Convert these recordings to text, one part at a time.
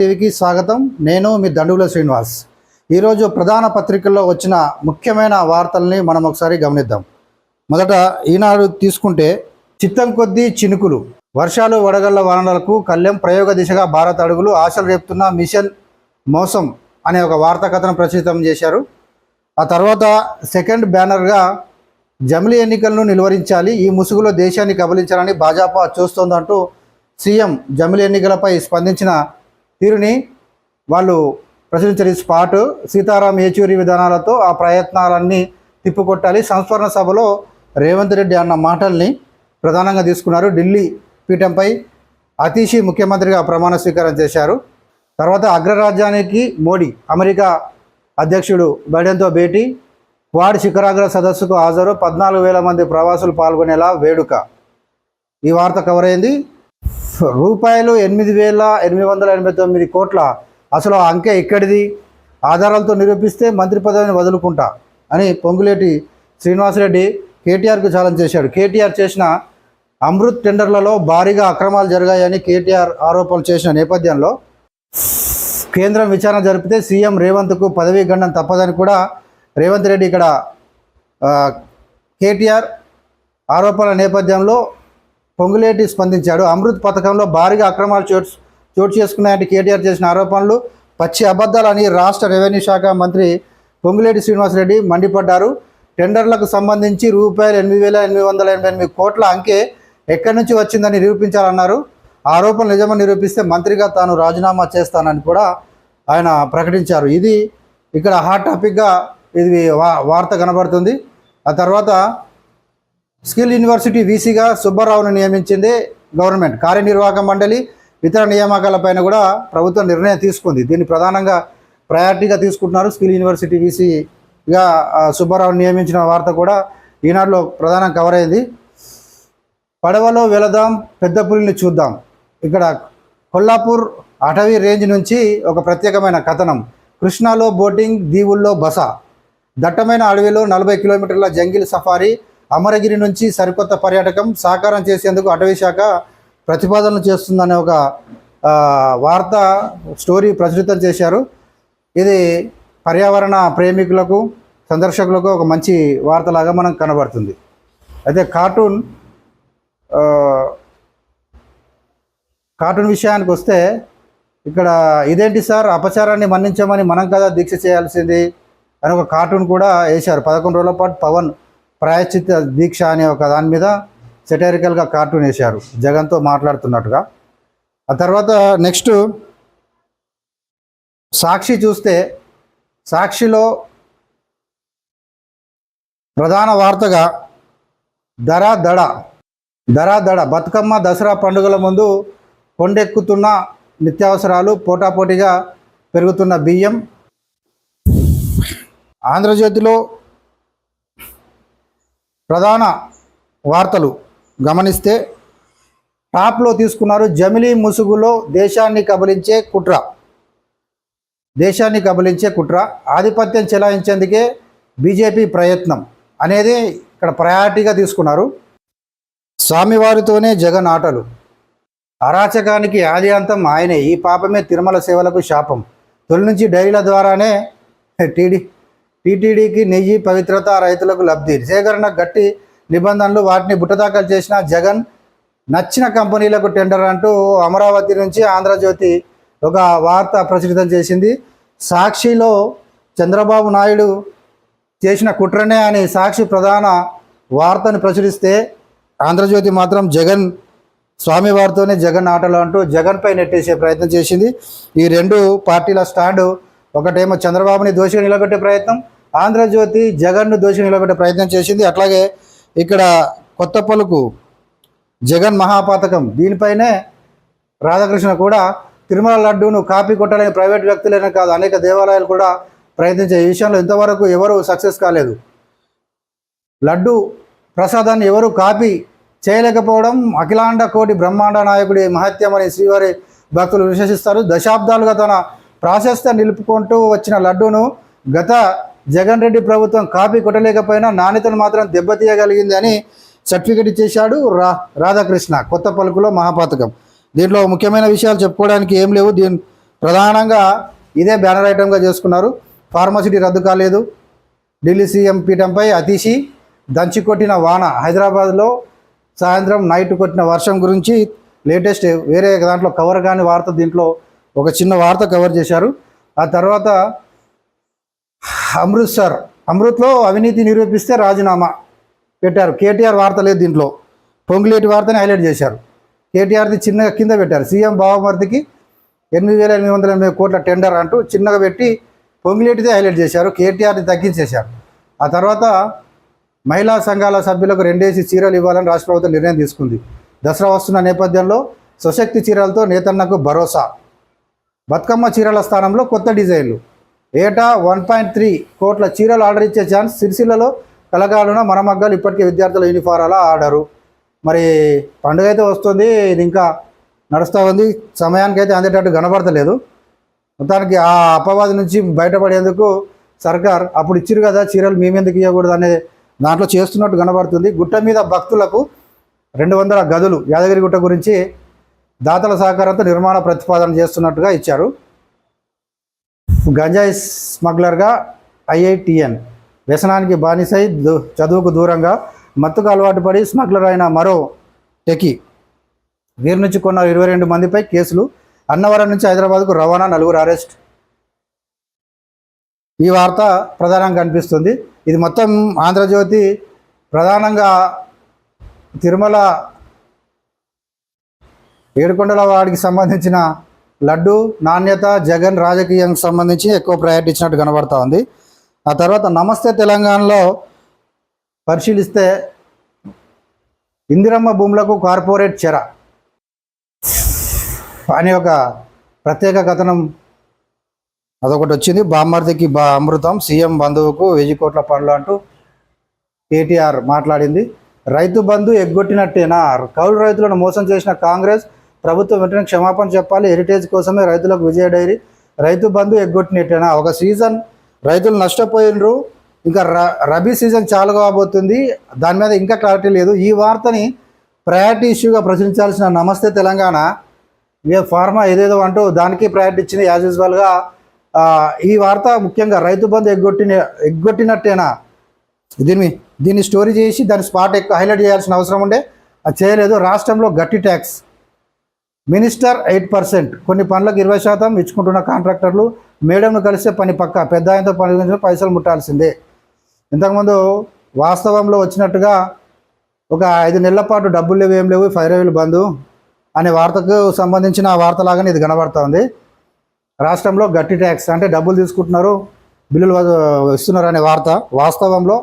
టీవీకి స్వాగతం. నేను మీ దండుగుల శ్రీనివాస్. ఈరోజు ప్రధాన పత్రికల్లో వచ్చిన ముఖ్యమైన వార్తల్ని మనం ఒకసారి గమనిద్దాం. మొదట ఈనాడు తీసుకుంటే చిత్తం కొద్దీ చినుకులు వర్షాలు వడగళ్ళ వానలకు కళ్యం ప్రయోగ దిశగా భారత్ అడుగులు ఆశలు రేపుతున్న మిషన్ మోసం అనే ఒక వార్తా కథను ప్రచురితం చేశారు. ఆ తర్వాత సెకండ్ బ్యానర్గా జమిలీ ఎన్నికలను నిలువరించాలి ఈ ముసుగులో దేశాన్ని కబలించాలని భాజపా చూస్తోందంటూ సీఎం జమిలీ ఎన్నికలపై స్పందించిన తీరుని వాళ్ళు ప్రచురించిన స్పాట్ సీతారాం ఏచూరి విధానాలతో ఆ ప్రయత్నాలన్నీ తిప్పుకొట్టాలి. సంస్మరణ సభలో రేవంత్ రెడ్డి అన్న మాటల్ని ప్రధానంగా తీసుకున్నారు. ఢిల్లీ పీఠంపై అతీషి ముఖ్యమంత్రిగా ప్రమాణ స్వీకారం చేశారు. తర్వాత అగ్రరాజ్యానికి మోడీ అమెరికా అధ్యక్షుడు బైడెన్తో భేటీ. క్వాడ్ శిఖరాగ్ర సదస్సుకు హాజరు పద్నాలుగు వేల మంది ప్రవాసులు పాల్గొనేలా వేడుక. ఈ వార్త కవర్ అయింది. రూపాయలు ఎనిమిది వేల ఎనిమిది వందల ఎనభై తొమ్మిది కోట్ల అసలు ఆ అంకె ఇక్కడిది ఆధారాలతో నిరూపిస్తే మంత్రి పదవిని వదులుకుంటా అని పొంగులేటి శ్రీనివాసరెడ్డి కేటీఆర్కు ఛాలెంజ్ చేశాడు. కేటీఆర్ చేసిన అమృత్ టెండర్లలో భారీగా అక్రమాలు జరిగాయని కేటీఆర్ ఆరోపణలు చేసిన నేపథ్యంలో కేంద్రం విచారణ జరిపితే సీఎం రేవంత్కు పదవీ గండం తప్పదని కూడా రేవంత్ రెడ్డి ఇక్కడ కేటీఆర్ ఆరోపణల నేపథ్యంలో పొంగులేటి స్పందించాడు. అమృత్ పథకంలో భారీగా అక్రమాలు చోటు చోటు చేసుకున్నాయంటే కేటీఆర్ చేసిన ఆరోపణలు పచ్చి అబద్ధాలని రాష్ట్ర రెవెన్యూ శాఖ మంత్రి పొంగులేటి శ్రీనివాసరెడ్డి మండిపడ్డారు. టెండర్లకు సంబంధించి రూపాయలు ఎనిమిది వేల ఎనిమిది వందల ఎనభై ఎనిమిది కోట్ల అంకె ఎక్కడి నుంచి వచ్చిందని నిరూపించాలన్నారు. ఆరోపణలు నిజమని నిరూపిస్తే మంత్రిగా తాను రాజీనామా చేస్తానని కూడా ఆయన ప్రకటించారు. ఇది ఇక్కడ హాట్ టాపిక్గా ఇది వా వార్త కనబడుతుంది. ఆ తర్వాత స్కిల్ యూనివర్సిటీ వీసీగా సుబ్బారావును నియమించింది గవర్నమెంట్ కార్యనిర్వాహక మండలి ఇతర నియామకాలపైన కూడా ప్రభుత్వం నిర్ణయం తీసుకుంది. దీన్ని ప్రధానంగా ప్రయారిటీగా తీసుకుంటున్నారు స్కిల్ యూనివర్సిటీ వీసీగా ఆ, సుబ్బారావును నియమించిన వార్త కూడా ఈనాడులో ప్రధానం కవర్ అయింది. పడవలో వెళదాం పెద్ద పులిని చూద్దాం. ఇక్కడ కొల్లాపూర్ అటవీ రేంజ్ నుంచి ఒక ప్రత్యేకమైన కథనం. కృష్ణాలో బోటింగ్ దీవుల్లో బస. దట్టమైన అడవిలో నలభై కిలోమీటర్ల జంగిల్ సఫారీ అమరగిరి నుంచి సరికొత్త పర్యాటకం సాకారం చేసేందుకు అటవీ శాఖ ప్రతిపాదనలు చేస్తుందనే ఒక వార్త స్టోరీ ప్రచురితం చేశారు. ఇది పర్యావరణ ప్రేమికులకు సందర్శకులకు ఒక మంచి వార్తలాగా మనకు కనబడుతుంది. అయితే కార్టూన్ కార్టూన్ విషయానికి వస్తే ఇక్కడ ఇదేంటి సార్? అపచారాన్ని మన్నించమని మనం కదా దీక్ష చేయాల్సింది అని ఒక కార్టూన్ కూడా వేశారు. పదకొండు రోజుల పాటు పవన్ ప్రాయశ్చిత్త దీక్ష అనే ఒక దాని మీద సెటరికల్గా కార్టూన్ వేశారు. జగన్తో మాట్లాడుతున్నట్టుగా. ఆ తర్వాత నెక్స్ట్ సాక్షి చూస్తే సాక్షిలో ప్రధాన వార్తగా ధర దడ ధర దడ బతుకమ్మ దసరా పండుగల ముందు కొండెక్కుతున్న నిత్యావసరాలు పోటాపోటీగా పెరుగుతున్న బియ్యం. ఆంధ్రజ్యోతిలో ప్రధాన వార్తలు గమనిస్తే టాప్లో తీసుకున్నారు జమిలీ ముసుగులో దేశాన్ని కబలించే కుట్ర. దేశాన్ని కబలించే కుట్ర. ఆధిపత్యం చెలాయించేందుకే బీజేపీ ప్రయత్నం అనేది ఇక్కడ ప్రయారిటీగా తీసుకున్నారు. స్వామివారితోనే జగన్ ఆటలు. అరాచకానికి ఆది అంతం ఆయనే. ఈ పాపమే తిరుమల సేవలకు శాపం. తొలి నుంచి డైరీల ద్వారానే టీడీ టీటీడీకి నెయ్యి పవిత్రత రైతులకు లబ్ధి. సేకరణ గట్టి నిబంధనలు వాటిని బుట్టదాఖలు చేసిన జగన్ నచ్చిన కంపెనీలకు టెండర్ అంటూ అమరావతి నుంచి ఆంధ్రజ్యోతి ఒక వార్త ప్రచురితం చేసింది. సాక్షిలో చంద్రబాబు నాయుడు చేసిన కుట్రనే అని సాక్షి ప్రధాన వార్తను ప్రచురిస్తే ఆంధ్రజ్యోతి మాత్రం జగన్ స్వామివారితోనే జగన్ ఆటలు అంటూ జగన్పై నెట్టేసే ప్రయత్నం చేసింది. ఈ రెండు పార్టీల స్టాండు ఒకటేమో చంద్రబాబుని దోషిగా నిలబెట్టే ప్రయత్నం ఆంధ్రజ్యోతి జగన్ను దోషిగా నిలబెట్టే ప్రయత్నం చేసింది. అట్లాగే ఇక్కడ కొత్త పలుకు జగన్ మహాపాతకం దీనిపైనే రాధాకృష్ణ కూడా తిరుమల లడ్డూను కాపీ కొట్టాలని ప్రైవేట్ వ్యక్తులైనా కాదు అనేక దేవాలయాలు కూడా ప్రయత్నించే ఈ విషయంలో ఇంతవరకు ఎవరు సక్సెస్ కాలేదు. లడ్డు ప్రసాదాన్ని ఎవరు కాపీ చేయలేకపోవడం అఖిలాండ కోటి బ్రహ్మాండ నాయకుడి మహత్యమని శ్రీవారి భక్తులు విశ్వసిస్తారు. దశాబ్దాలుగా తన ప్రాశస్త్యం నిలుపుకుంటూ వచ్చిన లడ్డూను గత జగన్ రెడ్డి ప్రభుత్వం కాపీ కొట్టలేకపోయినా నాణ్యతను మాత్రం దెబ్బతీయగలిగింది అని సర్టిఫికెట్ ఇచ్చేశాడు రా రాధాకృష్ణ. కొత్త పలుకులో మహాపాతకం. దీంట్లో ముఖ్యమైన విషయాలు చెప్పుకోవడానికి ఏం లేవు. దీని ప్రధానంగా ఇదే బ్యానర్ ఐటమ్గా చేసుకున్నారు. ఫార్మసిటీ రద్దు కాలేదు. ఢిల్లీ సీఎం పీఠంపై అతిశి దంచి కొట్టిన వాన హైదరాబాద్లో సాయంత్రం నైట్ కొట్టిన వర్షం గురించి లేటెస్ట్ వేరే దాంట్లో కవర్ కాని వార్త దీంట్లో ఒక చిన్న వార్త కవర్ చేశారు. ఆ తర్వాత అమృత్సర్ అమృత్లో అవినీతి నిరూపిస్తే రాజీనామా పెట్టారు. కేటీఆర్ వార్త లేదు దీంట్లో. పొంగులేటి వార్తని హైలైట్ చేశారు. కేటీఆర్ది చిన్నగా కింద పెట్టారు. సీఎం బావమర్తికి ఎనిమిది వేల ఎనిమిది వందల ఎనభై కోట్ల టెండర్ అంటూ చిన్నగా పెట్టి పొంగులేటిదే హైలైట్ చేశారు. కేటీఆర్ని తగ్గించేశారు. ఆ తర్వాత మహిళా సంఘాల సభ్యులకు రెండేసి చీరలు ఇవ్వాలని రాష్ట్ర ప్రభుత్వం నిర్ణయం తీసుకుంది. దసరా వస్తున్న నేపథ్యంలో స్వశక్తి చీరలతో నేతన్నకు భరోసా. బతుకమ్మ చీరల స్థానంలో కొత్త డిజైన్లు. ఏటా వన్ పాయింట్ త్రీ కోట్ల చీరలు ఆర్డర్ ఇచ్చే ఛాన్స్ సిరిసిల్లలో కలగాలున మనమగ్గాలు ఇప్పటికే విద్యార్థుల యూనిఫారాల ఆర్డరు. మరి పండుగ అయితే వస్తుంది ఇది ఇంకా నడుస్తూ ఉంది సమయానికి అయితే అందేటట్టు కనబడతలేదు. మొత్తానికి ఆ అపవాది నుంచి బయటపడేందుకు సర్కార్ అప్పుడు ఇచ్చిరు కదా చీరలు మేమెందుకు ఇవ్వకూడదు అనే దాంట్లో చేస్తున్నట్టు కనబడుతుంది. గుట్ట మీద భక్తులకు రెండు వందల గదులు యాదగిరి గుట్ట గురించి దాతల సహకారంతో నిర్మాణ ప్రతిపాదన చేస్తున్నట్టుగా ఇచ్చారు. గంజాయి స్మగ్లర్గా ఐఐటిఎన్ వ్యసనానికి బానిసై చదువుకు దూరంగా మత్తుకు అలవాటు పడి స్మగ్లర్ అయిన మరో టెకి వీరి నుంచి కొన్న ఇరవై రెండు మందిపై కేసులు. అన్నవరం నుంచి హైదరాబాద్కు రవాణా నలుగురు అరెస్ట్. ఈ వార్త ప్రధానంగా కనిపిస్తుంది. ఇది మొత్తం ఆంధ్రజ్యోతి ప్రధానంగా తిరుమల ఏడుకొండల వాడికి సంబంధించిన లడ్డు నాణ్యత జగన్ రాజకీయానికి సంబంధించి ఎక్కువ ప్రయారిటీ ఇచ్చినట్టు కనబడతా ఉంది. ఆ తర్వాత నమస్తే తెలంగాణలో పరిశీలిస్తే ఇందిరమ్మ భూములకు కార్పొరేట్ చెర అని ఒక ప్రత్యేక కథనం అదొకటి వచ్చింది. బామ్మర్దికి బా అమృతం సీఎం బంధువుకు వెయ్యి కోట్ల పనులు అంటూ కేటీఆర్ మాట్లాడింది. రైతు బంధు ఎగ్గొట్టినట్టేనా? కౌలు రైతులను మోసం చేసిన కాంగ్రెస్ ప్రభుత్వం వెంటనే క్షమాపణ చెప్పాలి. హెరిటేజ్ కోసమే రైతులకు విజయ డైరీ. రైతు బంధు ఎగ్గొట్టినట్టేనా? ఒక సీజన్ రైతులు నష్టపోయినరు. ఇంకా ర రబీ సీజన్ చాలు కాబోతుంది. దాని మీద ఇంకా క్లారిటీ లేదు. ఈ వార్తని ప్రయారిటీ ఇష్యూగా ప్రచురించాల్సిన నమస్తే తెలంగాణ. ఏ ఫార్మా ఏదేదో అంటూ దానికి ప్రయారిటీ ఇచ్చింది యాజ్ యూజువల్గా ఈ వార్త ముఖ్యంగా రైతు బంధు ఎగ్గొట్టిన ఎగ్గొట్టినట్టేనా? దీన్ని దీన్ని స్టోరీ చేసి దాని స్పాట్ ఎక్కువ హైలైట్ చేయాల్సిన అవసరం ఉండే. అది చేయలేదు. రాష్ట్రంలో గట్టి ట్యాక్స్ మినిస్టర్ ఎయిట్ పర్సెంట్. కొన్ని పనులకు ఇరవై శాతం ఇచ్చుకుంటున్న కాంట్రాక్టర్లు మేడంను కలిస్తే పని పక్క పెద్ద ఆయనతో పని పైసలు ముట్టాల్సిందే. ఇంతకుముందు వాస్తవంలో వచ్చినట్టుగా ఒక ఐదు నెలల పాటు డబ్బులు లేవు ఏం లేవు ఫైర్ వేలు బంధు అనే వార్తకు సంబంధించిన వార్తలాగానే ఇది కనబడుతోంది. రాష్ట్రంలో గట్టి ట్యాక్స్ అంటే డబ్బులు తీసుకుంటున్నారు బిల్లులు ఇస్తున్నారు అనే వార్త వాస్తవంలో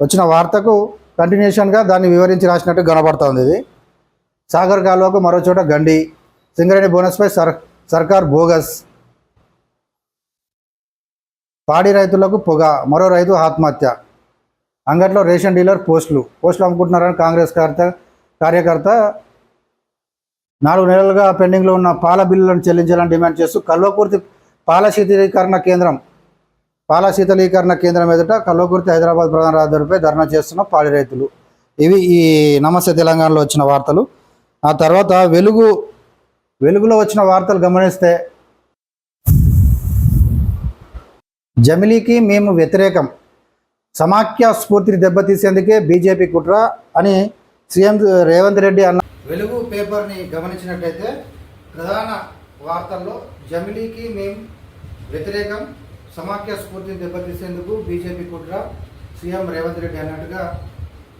వచ్చిన వార్తకు కంటిన్యూషన్గా దాన్ని వివరించి రాసినట్టు కనబడుతోంది ఇది. సాగర్ కాలువకు మరో చోట గండి సింగరేణి బోనస్పై సర్ సర్కార్ బోగస్. పాడి రైతులకు పొగ మరో రైతు ఆత్మహత్య. అంగట్లో రేషన్ డీలర్ పోస్టులు. పోస్టులు అమ్ముకుంటున్నారని కాంగ్రెస్ కార్త కార్యకర్త నాలుగు నెలలుగా పెండింగ్లో ఉన్న పాల బిల్లులను చెల్లించాలని డిమాండ్ చేస్తూ కల్వకుర్తి పాల శీతలీకరణ కేంద్రం పాల శీతలీకరణ కేంద్రం ఎదుట కల్వకుర్తి హైదరాబాద్ ప్రధాన రహదారిపై ధర్నా చేస్తున్న పాడి రైతులు. ఇవి ఈ నమస్తే తెలంగాణలో వచ్చిన వార్తలు. ఆ తర్వాత వెలుగు వెలుగులో వచ్చిన వార్తలు గమనిస్తే జమిలీకి మేము వ్యతిరేకం. సమాఖ్య స్ఫూర్తిని దెబ్బతీసేందుకే బీజేపీ కుట్ర అని సీఎం రేవంత్ రెడ్డి అన్న వెలుగు పేపర్ని గమనించినట్టయితే ప్రధాన వార్తల్లో జమిలీకి మేము వ్యతిరేకం సమాఖ్య స్ఫూర్తిని దెబ్బతీసేందుకు బీజేపీ కుట్ర సీఎం రేవంత్ రెడ్డి అన్నట్టుగా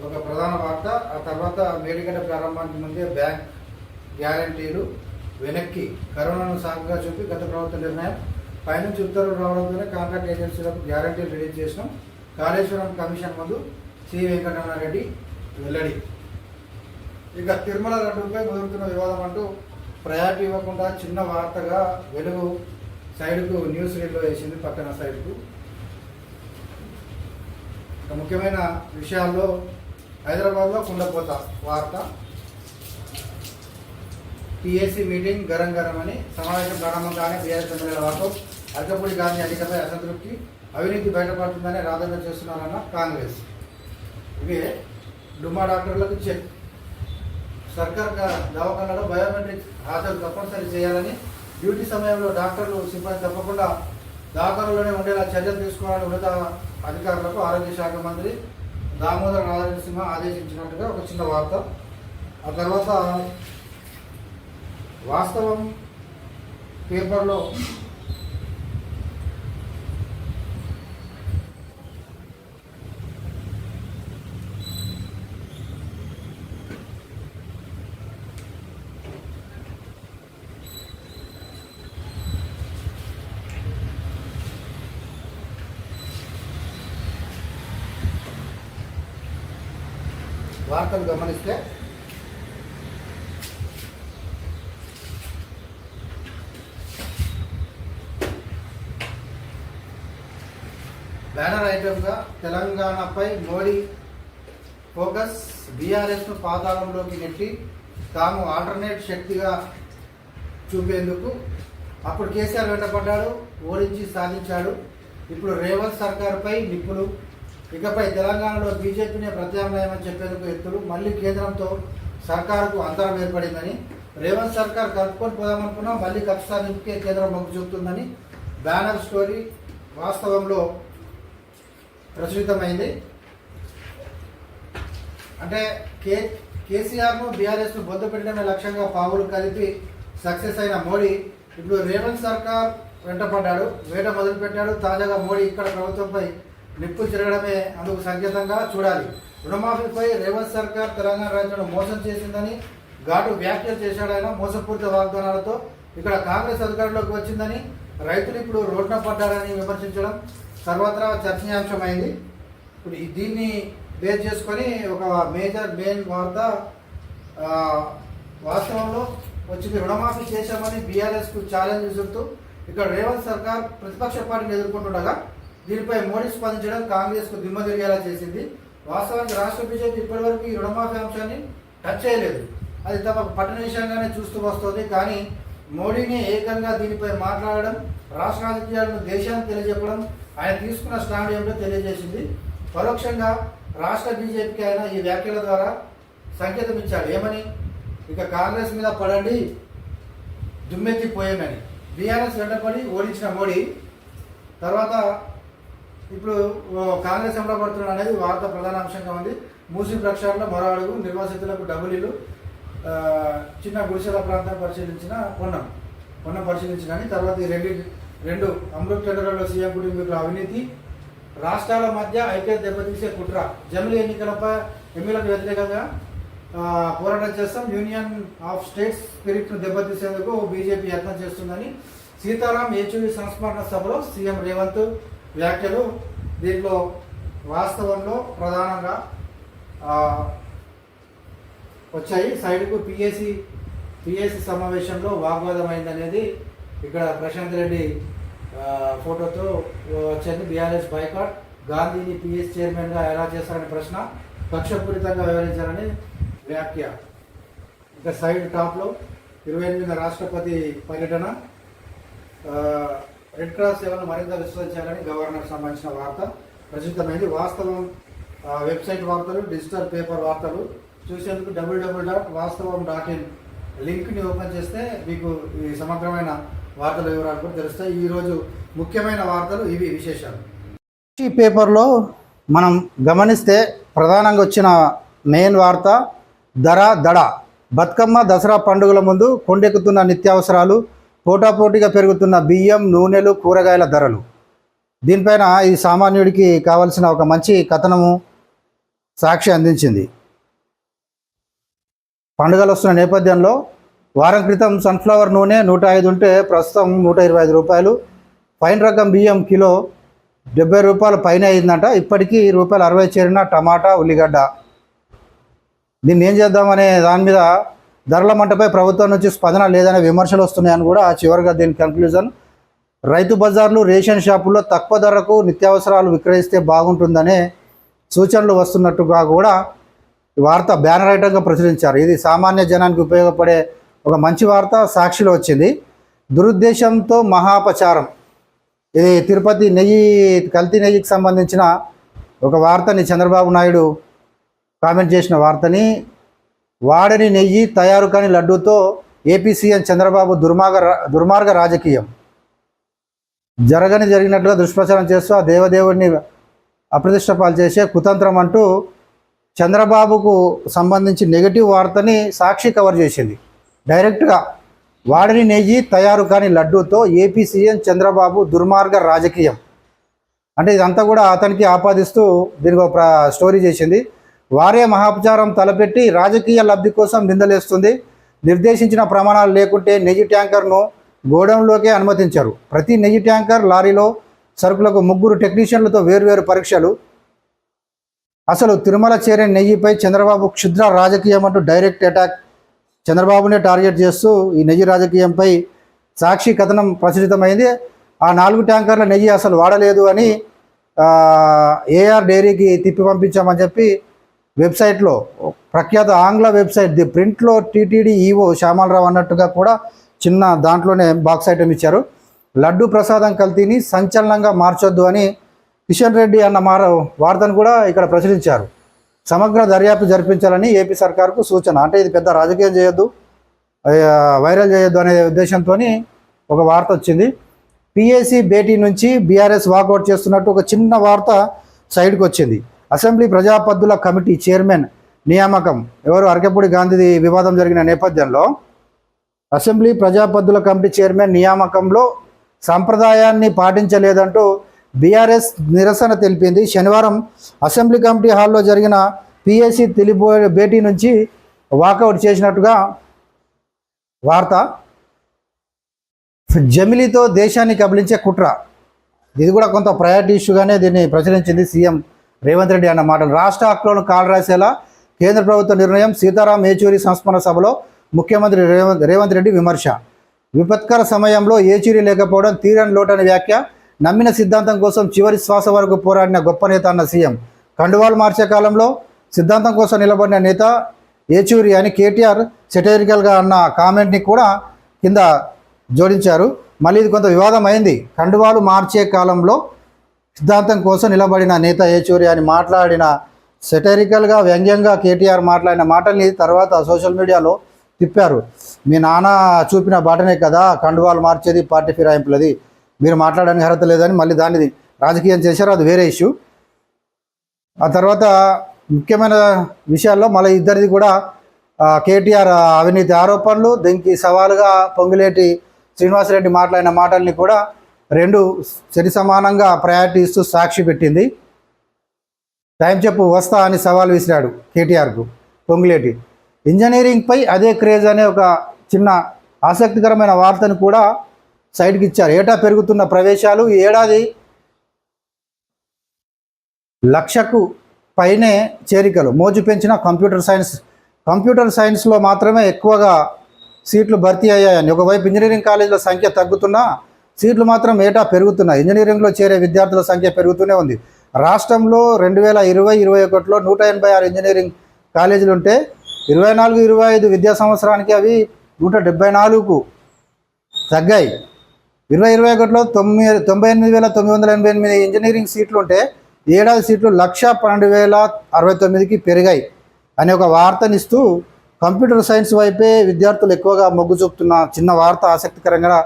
ఒక ప్రధాన వార్త. ఆ తర్వాత మేడిగడ్డ ప్రారంభానికి ముందే బ్యాంక్ గ్యారంటీలు వెనక్కి కరోనాను సాగుగా చూపి గత ప్రభుత్వ నిర్ణయం. పైనుంచి ఉత్తర్వులు రావడంతోనే కాంట్రాక్ట్ ఏజెన్సీలకు గ్యారంటీ రిలీజ్ చేసినాం. కాళేశ్వరం కమిషన్ ముందు సి. వెంకటరమణారెడ్డి వెల్లడి. ఇక తిరుమల లడ్డూపై కుదురుతున్న వివాదం అంటూ ప్రయారిటీ ఇవ్వకుండా చిన్న వార్తగా వెలుగు సైడ్కు న్యూస్ రీడ్లో వేసింది పక్కన సైడ్కు. ముఖ్యమైన విషయాల్లో హైదరాబాద్లో కుండపోత వార్త. పిఎస్సి మీటింగ్ గరం గరం అని సమావేశం ప్రారంభంగానే బీఆర్ఎస్ ఎమ్మెల్యేల వాకౌట్ అర్కపూడి గాంధీ ఎన్నికపై అసంతృప్తి అవినీతి బయటపడుతుందని రాధన చేస్తున్నారన్న కాంగ్రెస్. ఇవే డుమ్మా డాక్టర్లకు చెక్. సర్కార్ గా- దవాఖానలో బయోమెట్రిక్ హాజరు తప్పనిసరి చేయాలని డ్యూటీ సమయంలో డాక్టర్లు సిబ్బంది తప్పకుండా దాఖలులోనే ఉండేలా చర్యలు తీసుకోవాలని ఉన్నత అధికారులకు ఆరోగ్య శాఖ మంత్రి దామోదర రాజనరసింహ ఆదేశించినట్టుగా ఒక చిన్న వార్త. ఆ తర్వాత వాస్తవం పేపర్లో వార్తలు గమనిస్తే బ్యానర్ తెలంగాణపై మోడీ ఫోకస్ బీఆర్ఎస్ను పాతాళంలోకి నెట్టి తాము ఆల్టర్నేట్ శక్తిగా చూపేందుకు అప్పుడు కేసీఆర్ వెంటపడ్డాడు ఓడించి సాధించాడు. ఇప్పుడు రేవంత్ సర్కార్పై నిప్పులు. ఇకపై తెలంగాణలో బీజేపీనే ప్రత్యామ్నాయమని చెప్పేందుకు ఎత్తులు. మళ్ళీ కేంద్రంతో సర్కారుకు అంతరం ఏర్పడిందని రేవంత్ సర్కార్ కలుపుకొని పోదామనుకున్నా మళ్ళీ కక్ష సాధింపుకే కేంద్రం మొగ్గు చూపుతుందని బ్యానర్ స్టోరీ వాస్తవంలో ప్రచురితమైంది. అంటే కే కేసీఆర్ను బీఆర్ఎస్ను బొద్దు పెట్టడమే లక్ష్యంగా పావులు కలిపి సక్సెస్ అయిన మోడీ ఇప్పుడు రేవంత్ సర్కార్ వెంటపడ్డాడు వేట మొదలుపెట్టాడు తాజాగా మోడీ ఇక్కడ ప్రభుత్వంపై నిప్పులు తిరగడమే అందుకు సంకేతంగా చూడాలి. రుణమాఫీపై రేవంత్ సర్కార్ తెలంగాణ రాజ్యంలో మోసం చేసిందని ఘాటు వ్యాఖ్యలు చేశాడైనా మోసపూరిత వాగ్దానాలతో. ఇక్కడ కాంగ్రెస్ అధికారంలోకి వచ్చిందని రైతులు ఇప్పుడు రోడ్న పడ్డారని విమర్శించడం సర్వత్రా చర్చనీయాంశమైంది. ఇప్పుడు దీన్ని బేస్ చేసుకొని ఒక మేజర్ మెయిన్ వార్త వాస్తవంలో వచ్చింది. రుణమాఫీ చేశామని బీఆర్ఎస్కు ఛాలెంజ్ విసురుతూ ఇక్కడ రేవంత్ సర్కార్ ప్రతిపక్ష పార్టీని ఎదుర్కొంటుండగా దీనిపై మోడీ స్పందించడం కాంగ్రెస్కు దిమ్మ తిరిగేలా చేసింది. వాస్తవానికి రాష్ట్ర బీజేపీ ఇప్పటివరకు ఈ రుణమాఫీ అంశాన్ని టచ్ చేయలేదు. అది తమ పట్టణ విషయంగానే చూస్తూ వస్తుంది. కానీ మోడీని ఏకంగా దీనిపై మాట్లాడడం రాష్ట్ర రాజకీయాలను దేశానికి తెలియజెప్పడం ఆయన తీసుకున్న స్టాండ్ ఏమిటో తెలియజేసింది. పరోక్షంగా రాష్ట్ర బీజేపీకి ఆయన ఈ వ్యాఖ్యల ద్వారా సంకేతం ఇచ్చాడు. ఏమని? ఇక కాంగ్రెస్ మీద పడండి దుమ్మెత్తిపోయామని బీఆర్ఎస్ వెంటపడి ఓడించిన మోడీ తర్వాత ఇప్పుడు కాంగ్రెస్ ఎంలో అనేది వార్త ప్రధాన అంశంగా ఉంది. మూసి ప్రక్షాళన మరో అడుగు నిర్వాసితులకు డబుల్ చిన్న గుడిసెల ప్రాంతం పరిశీలించిన కొన్నాం కొన్నం పరిశీలించిన తర్వాత ఈ రెండు రెండు అమృత్ టెండర్లలో సీఎం కుటుంబీకుల అవినీతి. రాష్ట్రాల మధ్య ఐక్యత దెబ్బతీసే కుట్ర. జమిలీ ఎన్నికలపై ఎమ్మెల్యేలకు వ్యతిరేకంగా పోరాటం చేస్తాం. యూనియన్ ఆఫ్ స్టేట్స్ స్పిరిట్ను దెబ్బతీసేందుకు బీజేపీ యత్నం చేస్తుందని సీతారాం ఏచూరి సంస్మరణ సభలో సీఎం రేవంత్ వ్యాఖ్యలు. దీంట్లో వాస్తవంలో ప్రధానంగా వచ్చాయి. సైడ్కు పిఎసి పిఎస్సి సమావేశంలో వాగ్వాదం అయిందనేది ఇక్కడ ప్రశాంత్ రెడ్డి ఫోటోతో వచ్చింది బీఆర్ఎస్ బైకాట్. గాంధీని పిఎస్ చైర్మన్గా ఎలా చేస్తారనే ప్రశ్న పక్షపూరితంగా వ్యవహరించారని వ్యాఖ్య. ఇక సైడ్ టాప్లో ఇరవై ఎనిమిది రాష్ట్రపతి పర్యటన. రెడ్ క్రాస్ సేవలను మరింత విస్తరించాలని గవర్నర్ సంబంధించిన వార్త ప్రచురితమైంది. వాస్తవం వెబ్సైట్ వార్తలు డిజిటల్ పేపర్ వార్తలు చూసేందుకు WWW dot Vaasthavam dot in లింక్ని ఓపెన్ చేస్తే మీకు ఈ సమగ్రమైన వార్తల వివరాలు కూడా తెలుస్తాయి. ఈరోజు ముఖ్యమైన వార్తలు ఇవి విశేషాలు. ఈ పేపర్లో మనం గమనిస్తే ప్రధానంగా వచ్చిన మెయిన్ వార్త ధర దడ. బతుకమ్మ దసరా పండుగల ముందు కొండెక్కుతున్న నిత్యావసరాలు పోటాపోటీగా పెరుగుతున్న బియ్యం నూనెలు కూరగాయల ధరలు. దీనిపైన ఈ సామాన్యుడికి కావలసిన ఒక మంచి కథనము సాక్షి అందించింది. పండుగలు వస్తున్న నేపథ్యంలో వారం క్రితం సన్ఫ్లవర్ నూనె నూట ఐదు ఉంటే ప్రస్తుతం నూట ఇరవై ఐదు రూపాయలు. పైన రకం బియ్యం కిలో డెబ్బై రూపాయలు పైన అయిందంట. ఇప్పటికీ రూపాయలు అరవై చేరిన టమాటా ఉల్లిగడ్డ. దీన్ని ఏం చేద్దామనే దాని మీద ధరల మంటపై ప్రభుత్వం నుంచి స్పందన లేదనే విమర్శలు వస్తున్నాయని కూడా చివరిగా దీని కన్క్లూజన్ రైతు బజార్లు రేషన్ షాపుల్లో తక్కువ ధరకు నిత్యావసరాలు విక్రయిస్తే బాగుంటుందనే సూచనలు వస్తున్నట్టుగా కూడా వార్త బ్యానర్ ఐటంగా ప్రచురించారు. ఇది సామాన్య జనానికి ఉపయోగపడే ఒక మంచి వార్త సాక్షిలో వచ్చింది. దురుద్దేశంతో మహాపచారం. ఇది తిరుపతి నెయ్యి కల్తీ నెయ్యికి సంబంధించిన ఒక వార్తని చంద్రబాబు నాయుడు కామెంట్ చేసిన వార్తని వాడని నెయ్యి తయారు కాని లడ్డూతో ఏపీ సీఎం చంద్రబాబు దుర్మార్గ దుర్మార్గ రాజకీయం. జరగని జరిగినట్లుగా దుష్ప్రచారం చేస్తూ ఆ దేవదేవుడిని అప్రతిష్ట పాలు చేసే కుతంత్రం అంటూ చంద్రబాబుకు సంబంధించి నెగిటివ్ వార్తని సాక్షి కవర్ చేసింది. డైరెక్ట్గా వాడిని నెయ్యి తయారు కాని లడ్డూతో ఏపీ సీఎం చంద్రబాబు దుర్మార్గ రాజకీయం. అంటే ఇదంతా కూడా అతనికి ఆపాదిస్తూ దీనికి ఒక స్టోరీ చేసింది. వారే మహాపచారం తలపెట్టి రాజకీయ లబ్ధి కోసం నిందలేస్తుంది. నిర్దేశించిన ప్రమాణాలు లేకుంటే నెయ్యి ట్యాంకర్ను గోడౌన్లోకే అనుమతించారు. ప్రతి నెయ్యి ట్యాంకర్ లారీలో సరుకులకు ముగ్గురు టెక్నీషియన్లతో వేర్వేరు పరీక్షలు. అసలు తిరుమల చేరే నెయ్యిపై చంద్రబాబు క్షుద్ర రాజకీయం అంటూ డైరెక్ట్ అటాక్ చంద్రబాబునే టార్గెట్ చేస్తూ ఈ నెయ్యి రాజకీయంపై సాక్షి కథనం ప్రచురితమైంది. ఆ నాలుగు ట్యాంకర్ల నెయ్యి అసలు వాడలేదు అని ఏఆర్ డైరీకి తిప్పి పంపించామని చెప్పి వెబ్సైట్లో ప్రఖ్యాత ఆంగ్ల వెబ్సైట్ ది ప్రింట్లో టీటీడీ ఈవో శ్యామలరావు అన్నట్టుగా కూడా చిన్న దాంట్లోనే బాక్స్ ఐటమ్ ఇచ్చారు. లడ్డు ప్రసాదం కల్తీని సంచలనంగా మార్చొద్దు అని కిషన్ రెడ్డి అన్న మార వార్తను కూడా ఇక్కడ ప్రచురించారు. సమగ్ర దర్యాప్తు జరిపించాలని ఏపీ సర్కార్కు సూచన. అంటే ఇది పెద్ద రాజకీయం చేయొద్దు వైరల్ చేయొద్దు అనే ఉద్దేశంతో ఒక వార్త వచ్చింది. పిఏసీ భేటీ నుంచి బీఆర్ఎస్ వాకౌట్ చేస్తున్నట్టు ఒక చిన్న వార్త సైడ్కి వచ్చింది. అసెంబ్లీ ప్రజాపద్దుల కమిటీ చైర్మన్ నియామకం. ఎవరు? అరకెపూడి గాంధీది వివాదం జరిగిన నేపథ్యంలో అసెంబ్లీ ప్రజాపద్దుల కమిటీ చైర్మన్ నియామకంలో సంప్రదాయాన్ని పాటించలేదంటూ బీఆర్ఎస్ నిరసన తెలిపింది. శనివారం అసెంబ్లీ కమిటీ హాల్లో జరిగిన పిఎస్సి తెలిపో భేటీ నుంచి వాకౌట్ చేసినట్టుగా వార్త. జమిలీతో దేశాన్ని కబలించే కుట్ర. ఇది కూడా కొంత ప్రయారిటీ ఇష్యూగానే దీన్ని ప్రచురించింది సీఎం రేవంత్ రెడ్డి అన్న మాటలు. రాష్ట్ర హక్కులను కాలరాసేలా కేంద్ర ప్రభుత్వ నిర్ణయం సీతారాం ఏచూరి సంస్మరణ సభలో ముఖ్యమంత్రి రేవంత్ రేవంత్ రెడ్డి విమర్శ. విపత్కర సమయంలో ఏచూరి లేకపోవడం తీరని లోటని వ్యాఖ్య నమ్మిన సిద్ధాంతం కోసం చివరి శ్వాస వరకు పోరాడిన గొప్ప నేత అన్న సీఎం. కండువాలు మార్చే కాలంలో సిద్ధాంతం కోసం నిలబడిన నేత ఏచూరి అని కేటీఆర్ సెటరికల్గా అన్న కామెంట్ని కూడా కింద జోడించారు. మళ్ళీ ఇది కొంత వివాదం అయింది. కండువాలు మార్చే కాలంలో సిద్ధాంతం కోసం నిలబడిన నేత ఏచూరి అని మాట్లాడిన సెటరికల్గా వ్యంగ్యంగా కేటీఆర్ మాట్లాడిన మాటల్ని తర్వాత సోషల్ మీడియాలో తిప్పారు. మీ నాన్న చూపిన బాటనే కదా కండువాలు మార్చేది పార్టీ ఫిరాయింపులది. మీరు మాట్లాడడానికి అర్హత లేదని మళ్ళీ దాన్ని రాజకీయం చేశారు అది వేరే ఇష్యూ ఆ తర్వాత ముఖ్యమైన విషయాల్లో మళ్ళీ ఇద్దరిది కూడా కేటీఆర్ అవినీతి ఆరోపణలు దీనికి సవాలుగా పొంగులేటి శ్రీనివాసరెడ్డి మాట్లాడిన మాటల్ని కూడా రెండు సరి సమానంగా ప్రయారిటీ ఇస్తూ సాక్షి పెట్టింది. టైం చెప్పు వస్తా అని సవాల్ విసిరాడు కేటీఆర్కు పొంగులేటి. ఇంజనీరింగ్పై అదే క్రేజ్ అనే ఒక చిన్న ఆసక్తికరమైన వార్తను కూడా సైడ్కి ఇచ్చారు. ఏటా పెరుగుతున్న ప్రవేశాలు ఈ ఏడాది లక్షకు పైనే చేరికలు. మోజు పెంచిన కంప్యూటర్ సైన్స్ కంప్యూటర్ సైన్స్లో మాత్రమే ఎక్కువగా సీట్లు భర్తీ అయ్యాయని. ఒకవైపు ఇంజనీరింగ్ కాలేజీల సంఖ్య తగ్గుతున్నా సీట్లు మాత్రం ఏటా పెరుగుతున్నాయి. ఇంజనీరింగ్లో చేరే విద్యార్థుల సంఖ్య పెరుగుతూనే ఉంది. రాష్ట్రంలో రెండు వేల ఇరవై ఇరవై ఒకటిలో నూట ఎనభై ఆరు ఇంజనీరింగ్ కాలేజీలు ఉంటే ఇరవై నాలుగు ఇరవై ఐదు విద్యా సంవత్సరానికి అవి నూట డెబ్బై నాలుగుకు తగ్గాయి. ఇరవై ఇరవై ఒకటిలో తొమ్మిది తొంభై ఎనిమిది వేల తొమ్మిది వందల ఎనభై ఎనిమిది ఇంజనీరింగ్ సీట్లు ఉంటే ఏడాది సీట్లు లక్ష పన్నెండు వేల అరవై తొమ్మిదికి పెరిగాయి అనే ఒక వార్తనిస్తూ కంప్యూటర్ సైన్స్ వైపే విద్యార్థులు ఎక్కువగా మొగ్గు చూపుతున్న చిన్న వార్త ఆసక్తికరంగా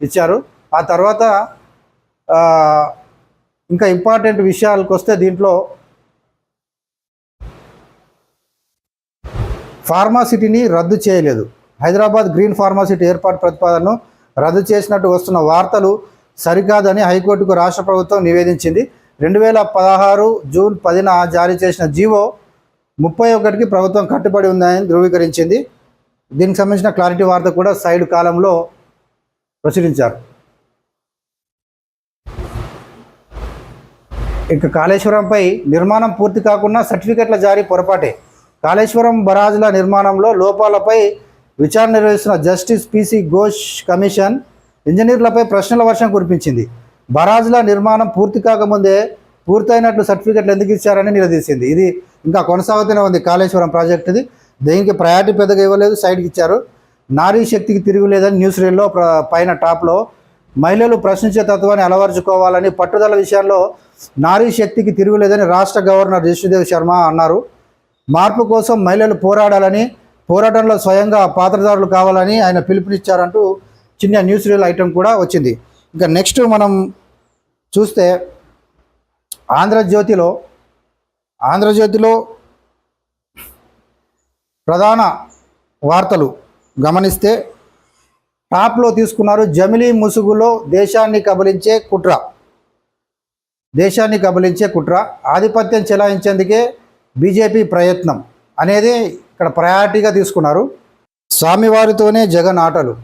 ఇచ్చారు. ఆ తర్వాత ఇంకా ఇంపార్టెంట్ విషయాలకు వస్తే దీంట్లో ఫార్మాసిటీని రద్దు చేయలేదు. హైదరాబాద్ గ్రీన్ ఫార్మాసిటీ ఏర్పాటు ప్రతిపాదనను రద్దు చేసినట్టు వస్తున్న వార్తలు సరికాదని హైకోర్టుకు రాష్ట్ర ప్రభుత్వం నివేదించింది. రెండు వేల పదహారు జూన్ పదిన జారీ చేసిన జీవో ముప్పై ఒకటికి ప్రభుత్వం కట్టుబడి ఉందని ధృవీకరించింది. దీనికి సంబంధించిన క్లారిటీ వార్త కూడా సైడ్ కాలంలో ప్రచురించారు. ఇక కాళేశ్వరంపై నిర్మాణం పూర్తి కాకుండా సర్టిఫికెట్ల జారీ పొరపాటే. కాళేశ్వరం బరాజుల నిర్మాణంలో లోపాలపై విచారణ నిర్వహిస్తున్న జస్టిస్ పిసి ఘోష్ కమిషన్ ఇంజనీర్లపై ప్రశ్నల వర్షం కురిపించింది. బరాజ్ల నిర్మాణం పూర్తి కాకముందే పూర్తయినట్లు సర్టిఫికెట్లు ఎందుకు ఇచ్చారని నిలదీసింది. ఇది ఇంకా కొనసాగుతూనే ఉంది. కాళేశ్వరం ప్రాజెక్టుది దీనికి ప్రయారిటీ పెద్దగా ఇవ్వలేదు సైడ్కి ఇచ్చారు. నారీ శక్తికి తిరుగులేదని న్యూస్ రీల్లో పైన టాప్లో మహిళలు ప్రశ్నించే తత్వాన్ని అలవరుచుకోవాలని పట్టుదల విషయంలో నారీ శక్తికి తిరుగులేదని రాష్ట్ర గవర్నర్ జిష్ణుదేవ్ శర్మ అన్నారు. మార్పు కోసం మహిళలు పోరాడాలని పోరాటంలో స్వయంగా పాత్రదారులు కావాలని ఆయన పిలుపునిచ్చారంటూ చిన్న న్యూస్ రీల్ ఐటెం కూడా వచ్చింది. ఇంకా నెక్స్ట్ మనం చూస్తే ఆంధ్రజ్యోతిలో ఆంధ్రజ్యోతిలో ప్రధాన వార్తలు గమనిస్తే టాప్లో తీసుకున్నారు జమిలీ ముసుగులో దేశాన్ని కబలించే కుట్ర. దేశాన్ని కబలించే కుట్ర. ఆధిపత్యం చెలాయించేందుకే బీజేపీ ప్రయత్నం. అనేది ఇక్కడ ప్రయారిటీగా తీసుకున్నారు. స్వామివారితోనే జగన్ ఆటలు.